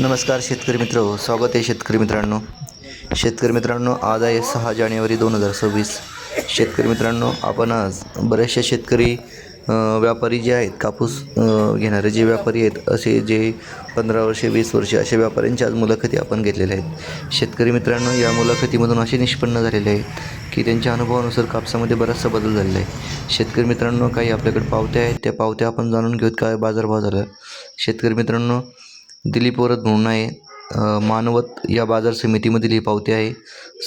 नमस्कार शेतकरी मित्र स्वागत आहे शेतकरी मित्रांनो. शेतकरी मित्रांनो आज आहे सहा जानेवारी दोन हजार सव्वीस. शेतकरी मित्रांनो आपण आज बरेचसे शेतकरी व्यापारी जे आहेत कापूस घेणारे जे व्यापारी आहेत असे जे पंधरा वर्षे वीस वर्षे अशा व्यापाऱ्यांची आज मुलाखती आपण घेतलेल्या आहेत. शेतकरी मित्रांनो या मुलाखतीमधून असे निष्पन्न झालेले आहेत की त्यांच्या अनुभवानुसार कापसामध्ये बराचसा बदल झालेला आहे. शेतकरी मित्रांनो काही आपल्याकडे पावत्या आहेत त्या पावत्या आपण जाणून घेऊत काय बाजारभाव झाला. शेतकरी मित्रांनो दिलीप वरद म्हणून आहे. मानवत या बाजार समितीमधील ही पावती आहे.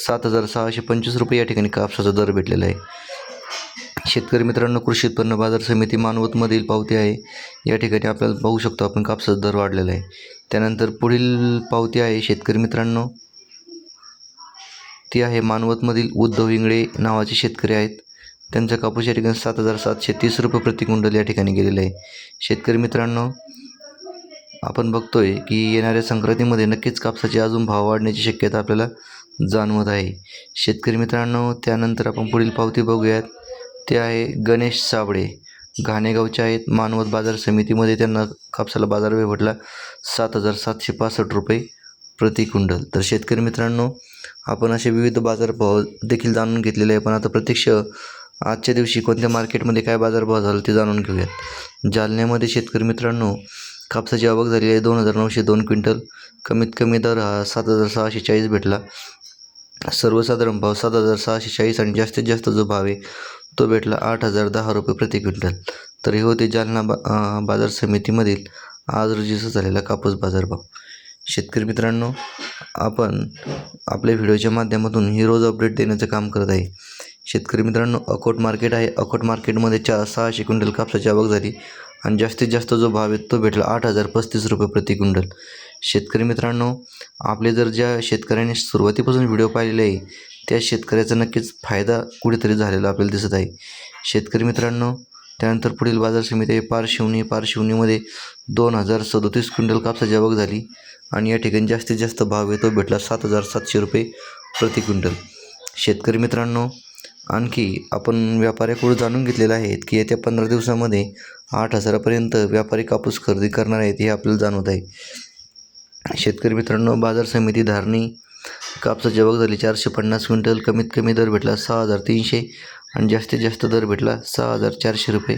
सात हजार सहाशे पंचवीस रुपये या ठिकाणी कापसाचा दर भेटलेला आहे. शेतकरी मित्रांनो कृषी उत्पन्न बाजार समिती मानवतमधील पावती आहे. या ठिकाणी आपल्याला पाहू शकतो आपण कापसाचा दर वाढलेला आहे. त्यानंतर पुढील पावती आहे शेतकरी मित्रांनो. ती आहे मानवतमधील उद्धव इंगळे नावाचे शेतकरी आहेत. त्यांचा कापूस या ठिकाणी सात हजार सातशे तीस रुपये प्रति क्विंटल या ठिकाणी गेलेलं आहे. शेतकरी मित्रांनो आपण बघतोय की येणाऱ्या संक्रांतीमध्ये नक्कीच कापसाचे अजून भाव वाढण्याची शक्यता आपल्याला जाणवत आहे. शेतकरी मित्रांनो त्यानंतर आपण पुढील पावती बघूयात. ते आहे गणेश साबळे. घाणेगावचे आहेत. मानवत बाजार समितीमध्ये त्यांना कापसाला बाजारभाव भेटला सात हजार सातशे पासष्ट रुपये प्रति क्विंटल. तर शेतकरी मित्रांनो आपण असे विविध बाजारभाव देखील जाणून घेतलेले आहे. पण आता प्रत्यक्ष आजच्या दिवशी कोणत्या मार्केटमध्ये काय बाजारभाव झाला ते जाणून घेऊयात. जालन्यामध्ये शेतकरी मित्रांनो कापसाची आवक झालेली आहे. दोन हजार नऊशे दोन क्विंटल. कमीत कमी दर हा सात हजार सहाशे चाळीस भेटला. सर्वसाधारण भाव सात हजार सहाशे चाळीस आणि जास्तीत जास्त जो भाव आहे तो भेटला आठ हजार दहा रुपये प्रति क्विंटल. तर हे होते जालना बा बाजार समितीमधील आज रोजीचा झालेला कापूस बाजारभाव शेतकरी मित्रांनो आपण आपल्या व्हिडिओच्या माध्यमातून ही रोज अपडेट देण्याचं काम करत आहे. शेतकरी मित्रांनो अकोट मार्केट आहे. अकोट मार्केटमध्ये चार सहाशे क्विंटल कापसाची आवक झाली. आणि जास्तीत जास्त जो भाव आहे तो भेटला आठ हजार पस्तीस रुपये प्रति क्विंटल. शेतकरी मित्रांनो आपले जर ज्या शेतकऱ्यांनी सुरुवातीपासून व्हिडिओ पाहिलेले आहे त्या शेतकऱ्याचा नक्कीच फायदा कुठेतरी झालेला आपल्याला दिसत आहे. शेतकरी मित्रांनो त्यानंतर पुढील बाजार समिती आहे पारशिवनी पारशिवनीमध्ये दोन हजार सदोतीस क्विंटल कापसाची आवक झाली आणि या ठिकाणी जास्तीत जास्त भाव आहे तो भेटला सात हजार सातशे रुपये प्रति क्विंटल. शेतकरी मित्रांनो आणखी आपण व्यापाऱ्याकडून जाणून घेतलेलं आहे की येत्या पंधरा दिवसामध्ये आठ हजारापर्यंत व्यापारी कापूस खरेदी करणार आहेत हे आपल्याला जाणवत आहे. शेतकरी मित्रांनो बाजार समिती धारणी कापसाची आवक झाली चारशे पन्नास क्विंटल कमीत कमी दर भेटला सहा हजार तीनशे आणि जास्तीत जास्त दर भेटला सहा हजार चारशे रुपये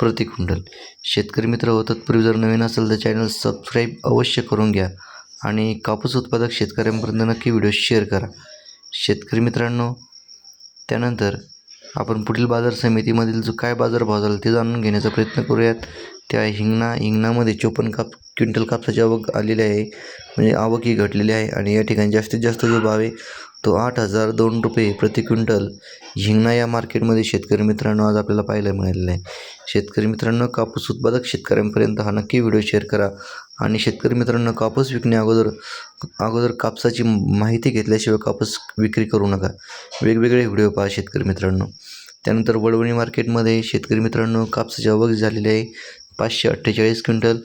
प्रति क्विंटल. शेतकरी मित्र हो तत्पूर्वी जर नवीन असेल तर चॅनल सबस्क्राईब अवश्य करून घ्या आणि कापूस उत्पादक शेतकऱ्यांपर्यंत नक्की व्हिडिओ शेअर करा. शेतकरी मित्रांनो त्यानंतर आपण पुढील बाजार समितीमधील जो काय बाजारभाव झाला ते जाणून घेण्याचा प्रयत्न करूयात. त्या हिंगणा हिंगणामध्ये चोपन्न काप क्विंटल कापसाची आवक आलेली आहे. म्हणजे आवक ही घटलेली आहे आणि या ठिकाणी जास्तीत जास्त जो भाव आहे तो आठ हजार दोन रुपये प्रति क्विंटल हिंगणा या मार्केटमध्ये शेतकरी मित्रांनो आज आपल्याला पाहायला मिळालेलं आहे. शेतकरी मित्रांनो कापूस उत्पादक शेतकऱ्यांपर्यंत हा नक्की व्हिडिओ शेअर करा. आणि शेतकरी मित्रांनो कापूस विकण्या अगोदर अगोदर कापसाची माहिती घेतल्याशिवाय कापूस विक्री करू नका. वेगवेगळे व्हिडिओ पहा शेतकरी मित्रांनो. त्यानंतर वडवणी मार्केटमध्ये शेतकरी मित्रांनो कापसाची आवक झालेली आहे. पाचशे अठ्ठेचाळीस क्विंटल.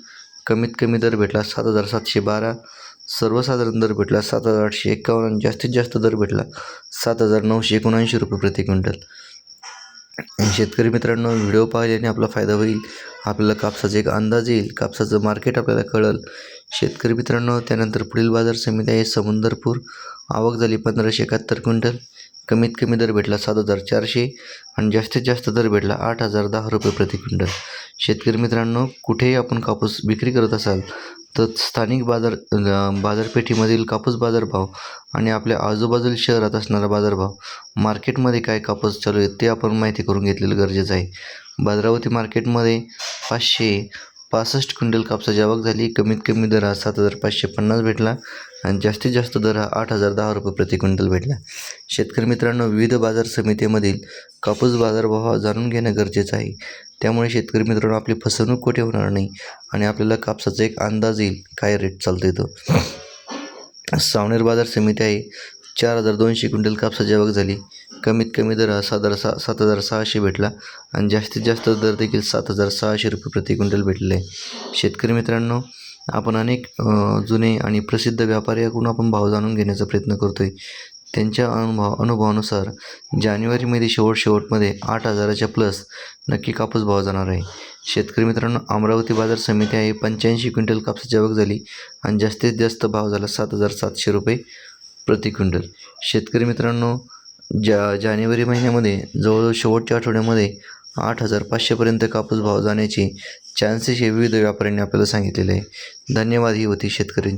कमीत कमी दर भेटला सात हजार सातशे बारा. सर्वसाधारण दर भेटला सात हजार आठशे एक्कावन्न जास्तीत जास्त दर भेटला सात हजार नऊशे एकोणऐंशी रुपये प्रति क्विंटल. शेतकरी मित्रांनो व्हिडिओ पाहिल्याने आपला फायदा होईल आपल्याला कापसाचा एक अंदाज येईल कापसाचं मार्केट आपल्याला कळेल. शेतकरी मित्रांनो त्यानंतर पुढील बाजार समिती आहे समुंदरपूर. आवक झाली पंधराशे एकाहत्तर क्विंटल. कमीत कमी दर भेटला सात हजार चारशे आणि जास्तीत जास्त दर भेटला आठ हजार दहा रुपये प्रति क्विंटल. शेतकरी मित्रांनो कुठेही आपण कापूस विक्री करत असाल तर स्थानिक बाजार बाजारपेठेमधील कापूस बाजारभाव आणि आपल्या आजूबाजूला शहरात असणारा बाजारभाव मार्केटमध्ये काय कापूस चालू आहे ते आपण माहिती करून घेतलेलं गरजेचं आहे. भद्रावती मार्केटमध्ये पाचशे पासष्ट क्विंटल कापसाची आवक झाली. कमीत कमी दर हा सात हजार पाचशे पन्नास भेटला आणि जास्तीत जास्त दर हा आठ हजार दहा रुपये प्रति क्विंटल भेटला. शेतकरी मित्रांनो विविध बाजार समितीमधील कापूस बाजारभाव जाणून घेणं गरजेचं आहे. त्यामुळे शेतकरी मित्रांनो आपली फसवणूक कुठे होणार नाही आणि आपल्याला कापसाचा एक अंदाज येईल. काय रेट चालतो तो? सावनेर बाजार समिती आहे. चार हजार दोनशे क्विंटल कापसाची आवक झाली. कमीत कमी दर हा सात हजार सा सात हजार सहाशे भेटला आणि जास्तीत जास्त दर देखील सात हजार सहाशे रुपये प्रति क्विंटल भेटले. आहे शेतकरी मित्रांनो आपण अनेक जुने आणि प्रसिद्ध व्यापाऱ्याकडून आपण भाव जाणून घेण्याचा प्रयत्न करतो आहे त्यांच्या अनुभव अनुभवानुसार जानेवारीमध्ये शेवट शेवटमध्ये आठ हजाराच्या प्लस नक्की कापूस भाव जाणार आहे. शेतकरी मित्रांनो अमरावती बाजार समिती आहे पंच्याऐंशी क्विंटल कापसाची आवक झाली आणि जास्तीत जास्त भाव झाला सात हजार सातशे रुपये. प्रति क्विंटल शेतकरी मित्रांनो जा जानेवारी महिन्यामध्ये जवळजवळ शेवटच्या आठवड्यामध्ये आठ हजार पाचशेपर्यंत कापूस भाव जाण्याचे चान्सेस हे विविध व्यापाऱ्यांनी आपल्याला सांगितलेले आहे. धन्यवाद. ही होती शेतकऱ्यांची